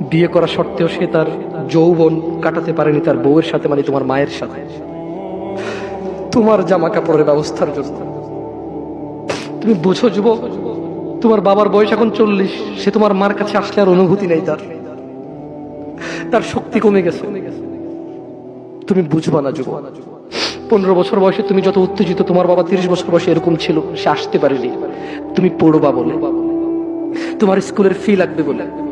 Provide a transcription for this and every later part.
বিয়ে করা সত্ত্বেও সে তার যৌবন কাটাতে পারেনি, তার বউয়ের সাথে মানে তোমার মায়ের সাথে। তোমার জামা কাপড়ের ব্যবস্থার জন্য। তুমি বুঝো যুবক, তোমার বাবার বয়স এখন চল্লিশ, সে তোমার মার কাছে আসলে আর অনুভূতি নেই তার। তার শক্তি কমে গেছে। তুমি বুঝবা না যুবক, পনেরো বছর বয়সে তুমি যত উত্তেজিত, তোমার বাবা তিরিশ বছর বয়সে এরকম ছিল, সে আসতে পারেনি। তুমি পড়বা বলে। তোমার স্কুলের ফি লাগবে বলে।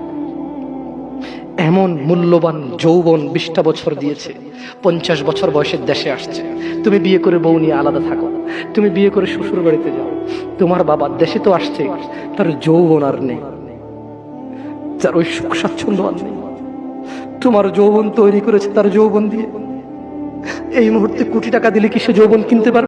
এমন মূল্যবান যৌবন বিশটা বছর দিয়েছে, পঞ্চাশ বছর বয়সের দেশে আসছে। তুমি বিয়ে করে বউ নিয়ে আলাদা থাকো। তুমি বিয়ে করে শ্বশুর বাড়িতে যাও। তোমার বাবা দেশে তো আসছে, তার যৌবন আর নেই। তার ওই সুখ স্বাচ্ছন্দ্য আর নেই। তোমার যৌবন তৈরি করেছে তার যৌবন দিয়ে। এই মুহূর্তে কোটি টাকা দিলে কি সে যৌবন কিনতে পারবে?